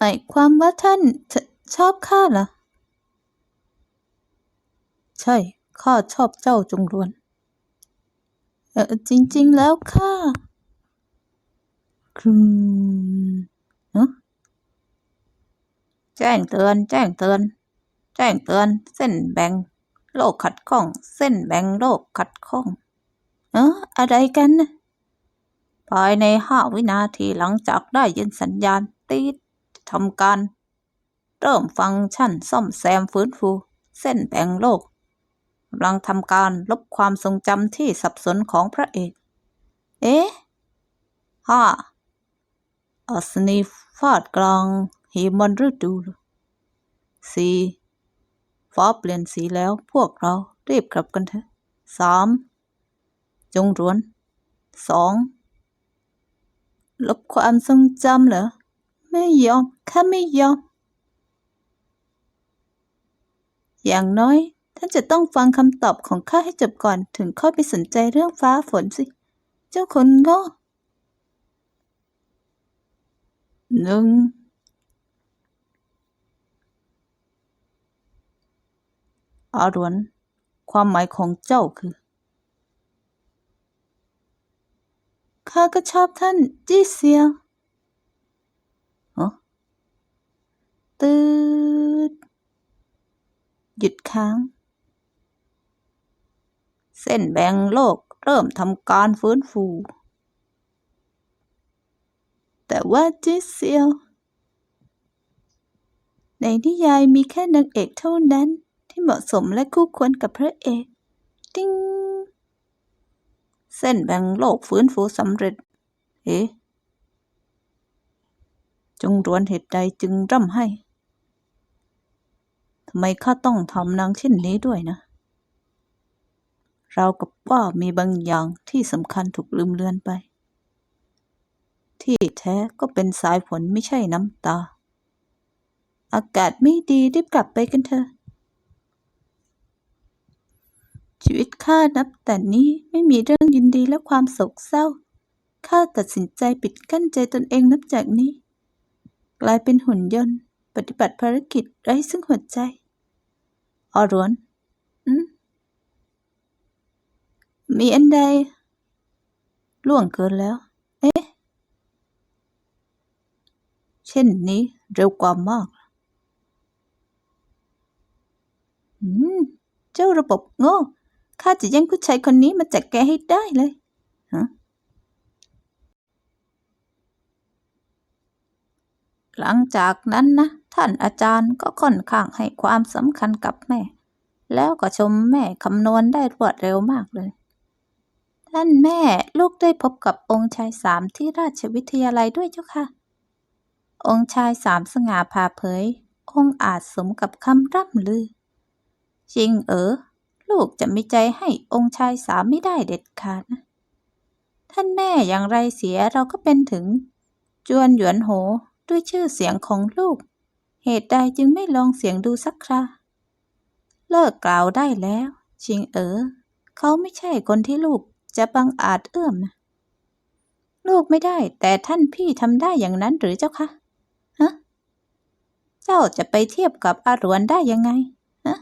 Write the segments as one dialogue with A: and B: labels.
A: หมายความว่าท่านชชอบข้าเหรอ ใช่ ข้าชอบเจ้าจงรวน เออจริง ๆ แล้วข้าคือเนอะแจ้งเตือน แจ้งเตือน แจ้งเตือน เส้นแบ่งโลกขัดข้อง เส้นแบ่งโลกขัดข้อง เอออะไรกันนะภายในห้าวินาทีหลังจากได้ยินสัญญาณตีด ทำการ เริ่มฟังก์ชันซ่อมแซมฟื้นฟู เส้นแบ่งโลกกำลังทำการลบความทรงจำที่สับสนของพระเอก เอ๊ะห้าอัศนีฟาดกลางหิมันฤดูสี่ฟ้าเปลี่ยนสีแล้วพวกเรารีบกลับกันเถอะสามจงรวนสองลบความทรงจำเหรอ ไม่ยอมข้าไม่ยอม อย่างน้อย ท่านจะต้องฟังคำตอบของข้าให้จบก่อนถึงค่อยไปสนใจเรื่องฟ้าฝนสิ เจ้าคนโง่หนึ่งอารวน ความหมายของเจ้าคือ ข้าก็ชอบท่าน จี้เซียวฮะ ตืดหยุดค้าง เส้นแบ่งโลกเริ่มทำการฟื้นฟู แต่ว่าจิเซียว ในนิยายมีแค่นางเอกเท่านั้นที่เหมาะสมและคู่ควรกับพระเอก ติ้ง เส้นแบ่งโลกฟื้นฟูสำเร็จ เอ๊จงรวนเหตุใดจึงร่ำให้ ทำไมข้าต้องทำนางเช่นนี้ด้วยนะ เรากับว่ามีบางอย่างที่สำคัญถูกลืมเลือนไป ที่แท้ก็เป็นสายฝนไม่ใช่น้ำตา อากาศไม่ดีรีบกลับไปกันเถอะชีวิตข้านับแต่นี้ไม่มีเรื่องยินดีและความโศกเศร้า ข้าตัดสินใจปิดกั้นใจตนเองนับจากนี้ กลายเป็นหุ่นยนต์ ปฏิบัติภารกิจไร้ซึ่งหัวใจ อรวนอืมมีอันใด ล่วงเกินแล้ว เอ๊ะ เช่นนี้เร็วกว่ามาก อืม เจ้าระบบโง่ ข้าจะแย่งผู้ชายคนนี้มาจากแกให้ได้เลยฮะ หลังจากนั้นนะท่านอาจารย์ก็ค่อนข้างให้ความสำคัญกับแม่ แล้วก็ชมแม่คำนวณได้รวดเร็วมากเลย ท่านแม่ลูกได้พบกับองค์ชายสามที่ราชวิทยาลัยด้วยเจ้าค่ะ องค์ชายสามสง่าผ่าเผย องค์อาจสมกับคำร่ำลือ จริงเออ ลูกจะมีใจให้องค์ชายสามไม่ได้เด็ดขาดนะ ท่านแม่อย่างไรเสียเราก็เป็นถึง จวนหยวนโห ด้วยชื่อเสียงของลูก เหตุใดจึงไม่ลองเสียงดูสักครา เลิกกล่าวได้แล้ว ชิงเอ๋อเขาไม่ใช่คนที่ลูกจะบังอาจเอื้อมนะ ลูกไม่ได้ แต่ท่านพี่ทำได้อย่างนั้นหรือเจ้าคะฮะเจ้าจะไปเทียบกับอารวนได้ยังไงฮะ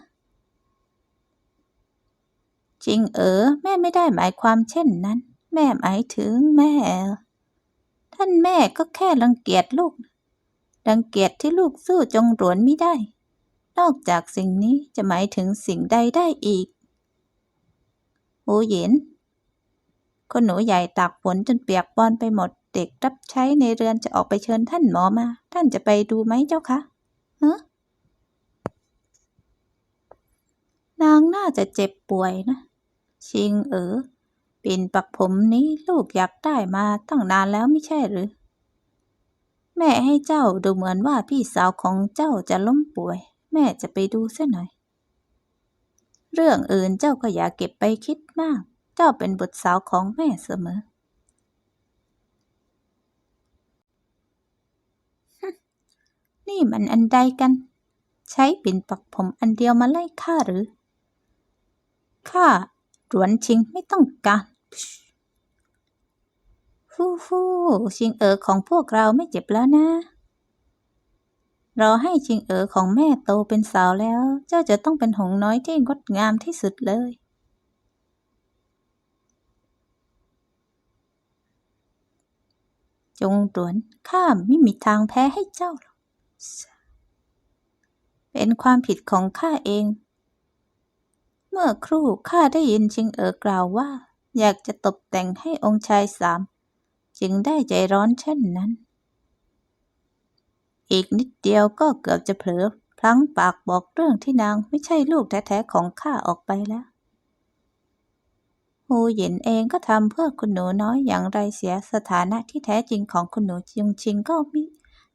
A: จริงเออแม่ไม่ได้หมายความเช่นนั้น แม่หมายถึงแม่ ท่านแม่ก็แค่รังเกียจลูก รังเกียจที่ลูกสู้จงหลวนไม่ได้ นอกจากสิ่งนี้จะหมายถึงสิ่งใดได้อีกโอเหย็นคนหนูใหญ่ตากฝนจนเปียกปอนไปหมด เด็กรับใช้ในเรือนจะออกไปเชิญท่านหมอมา ท่านจะไปดูไหมเจ้าคะฮะนางน่าจะเจ็บป่วยนะ ชิงเออปิ่นปักผมนี้ลูกอยากได้มาตั้งนานแล้วไม่ใช่หรือ แม่ให้เจ้าดูเหมือนว่าพี่สาวของเจ้าจะล้มป่วย แม่จะไปดูซะหน่อย เรื่องอื่นเจ้าก็อย่าเก็บไปคิดมาก เจ้าเป็นบุตรสาวของแม่เสมอ นี่มันอันใดกัน ใช้ปิ่นปักผมอันเดียวมาไล่ข้าหรือ ข้าหลวนชิงไม่ต้องการ ฟู่ฟู่ชิงเอ๋อของพวกเราไม่เจ็บแล้วนะ เรอให้ชิงเอ๋อของแม่โตเป็นสาวแล้ว เจ้าจะต้องเป็นหงน้อยที่งดงามที่สุดเลย จงตวนข้าไม่มีทางแพ้ให้เจ้าหรอกเป็นความผิดของข้าเอง เมื่อครู่ข้าได้ยินชิงเอ๋อกล่าวว่า อยากจะตกแต่งให้องค์ชายสาม จึงได้ใจร้อนเช่นนั้น อีกนิดเดียวก็เกือบจะเผลอพลั้งปากบอกเรื่องที่นางไม่ใช่ลูกแท้ๆของข้าออกไปแล้วฮูหยินเองก็ทำเพื่อคุณหนูน้อยอย่างไรเสียสถานะที่แท้จริงของคุณหนูจงชิงก็มิ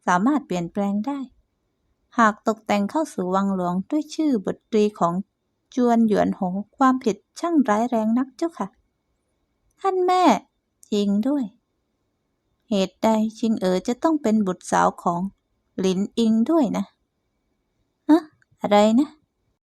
A: สามารถเปลี่ยนแปลงได้ หากตกแต่งเข้าสู่วังหลวงด้วยชื่อบทตรีของจวนหยวนหงความผิดช่างร้ายแรงนักเจ้าค่ะ ท่านแม่จริงด้วย เหตุใดชิงเอ๋อจะต้องเป็นบุตรสาวของหลินอิงด้วยนะฮะอะไรนะ